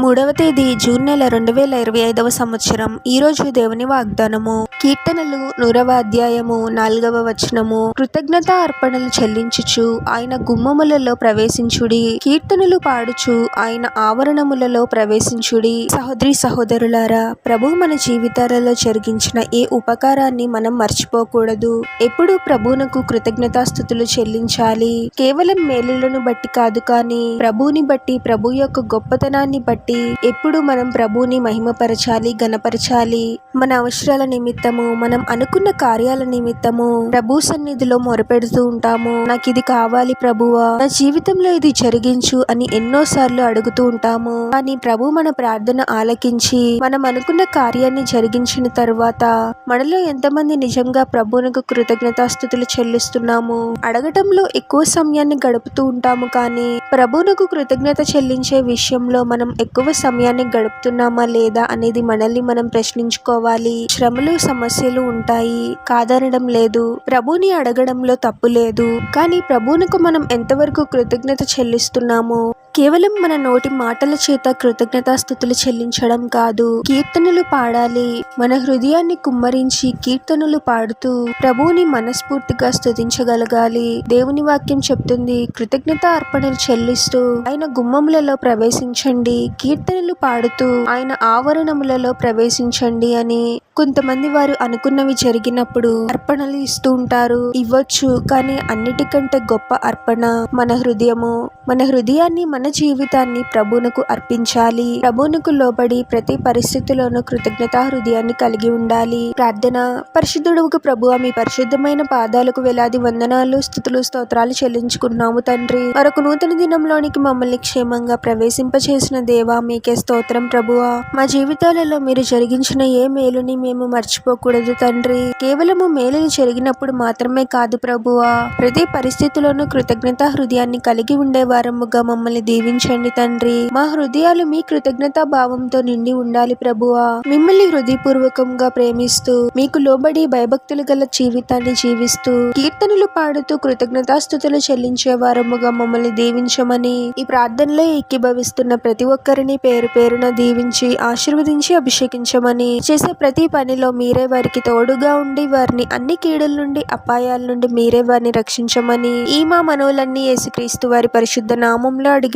మూడవ తేదీ జూన్ నెల రెండు వేల ఇరవై ఐదవ సంవత్సరం. ఈరోజు దేవుని వాగ్దానము. కీర్తనలు నూరవ అధ్యాయము నాలుగవ వచనము. కృతజ్ఞత అర్పణలు చెల్లించుచు ఆయన గుమ్మములలో ప్రవేశించుడి. కీర్తనలు పాడుచు ఆయన ఆవరణములలో ప్రవేశించుడి. సహోదరి సహోదరులారా ప్రభు మన జీవితాలలో జరిగించిన ఏ ఉపకారాన్ని మనం మర్చిపోకూడదు. ఎప్పుడు ప్రభువునకు కృతజ్ఞతాస్థుతులు చెల్లించాలి. కేవలం మేలులను బట్టి కాదు కానీ ప్రభువుని బట్టి ప్రభు యొక్క గొప్పతనాన్ని బట్టి ఎప్పుడు మనం ప్రభువుని మహిమపరచాలి గణపరచాలి మన అవసరాల నిమిత్తము మనం అనుకున్న కార్యాల నిమిత్తము ప్రభు సన్నిధిలో మొరపెడుతూ ఉంటాము. నాకు ఇది కావాలి ప్రభువా నా జీవితంలో ఇది జరిగించు అని ఎన్నో సార్లు అడుగుతూ ఉంటాము. కానీ ప్రభు మన ప్రార్థన ఆలకించి మనం అనుకున్న కార్యాన్ని జరిగించిన తర్వాత మనలో ఎంతమంది నిజంగా ప్రభువునకు కృతజ్ఞతాస్థుతులు చెల్లిస్తున్నాము. అడగటంలో ఎక్కువ సమయాన్ని గడుపుతూ ఉంటాము కానీ ప్రభువునకు కృతజ్ఞత చెల్లించే విషయంలో మనం ఎక్కువ ఎక్కువ సమయాన్ని గడుపుతున్నామా లేదా అనేది మనల్ని మనం ప్రశ్నించుకోవాలి. శ్రమలు సమస్యలు ఉంటాయి. కాదనడం లేదు. ప్రభుని అడగడంలో తప్పు లేదు. కానీ ప్రభువునకు మనం ఎంతవరకు కృతజ్ఞత చెల్లిస్తున్నామో కేవలం మన నోటి మాటల చేత కృతజ్ఞతాస్థుతులు చెల్లించడం కాదు. కీర్తనలు పాడాలి. మన హృదయాన్ని కుమ్మరించి కీర్తనలు పాడుతూ ప్రభువుని మనస్ఫూర్తిగా స్థుతించగలగాలి దేవుని వాక్యం చెప్తుంది కృతజ్ఞత అర్పణలు చెల్లిస్తూ ఆయన గుమ్మములలో ప్రవేశించండి. కీర్తనలు పాడుతూ ఆయన ఆవరణములలో ప్రవేశించండి అని కొంతమంది వారు అనుకున్నవి జరిగినప్పుడు అర్పణలు ఇస్తూ ఉంటారు. ఇవ్వచ్చు కానీ అన్నిటికంటే గొప్ప అర్పణ మన హృదయము. మన హృదయాన్ని మన జీవితాన్ని ప్రభువునకు అర్పించాలి. ప్రభువునకు లోబడి ప్రతి పరిస్థితిలోనూ కృతజ్ఞతా హృదయాన్ని కలిగి ఉండాలి. ప్రార్థన. పరిశుద్ధుడుకు ప్రభు మీ పరిశుద్ధమైన పాదాలకు వేలాది వందనాలు స్థుతులు స్తోత్రాలు చెల్లించుకున్నాము తండ్రి. మరొక నూతన దినంలోనికి మమ్మల్ని క్షేమంగా ప్రవేశింపచేసిన దేవా మీకే స్తోత్రం ప్రభువా. మా జీవితాలలో మీరు జరిగించిన ఏ మేలుని మేము మర్చిపోకూడదు తండ్రి. కేవలము మేలులు జరిగినప్పుడు మాత్రమే కాదు ప్రభువా. ప్రతి పరిస్థితిలోనూ కృతజ్ఞత హృదయాన్ని కలిగి ఉండేవారముగా మమ్మల్ని దీవించండి తండ్రి. మా హృదయాలు మీ కృతజ్ఞతా భావంతో నిండి ఉండాలి ప్రభువా. మిమ్మల్ని హృదయపూర్వకంగా ప్రేమిస్తూ మీకు లోబడి భయభక్తులు గల జీవితాన్ని జీవిస్తూ కీర్తనలు పాడుతూ కృతజ్ఞతాస్థుతులు చెల్లించే వారముగా మమ్మల్ని దీవించమని ఈ ప్రార్థనలో ఏకీభవిస్తున్న ప్రతి ఒక్కరిని పేరు పేరున దీవించి ఆశీర్వదించి అభిషేకించమని చేసే ప్రతి పనిలో మీరే వారికి తోడుగా ఉండి వారిని అన్ని కీడుల నుండి అపాయాల నుండి మీరే వారిని రక్షించమని ఈ మా మనవులన్నీ యేసుక్రీస్తు వారి పరిశుద్ధ నామంలో అడిగి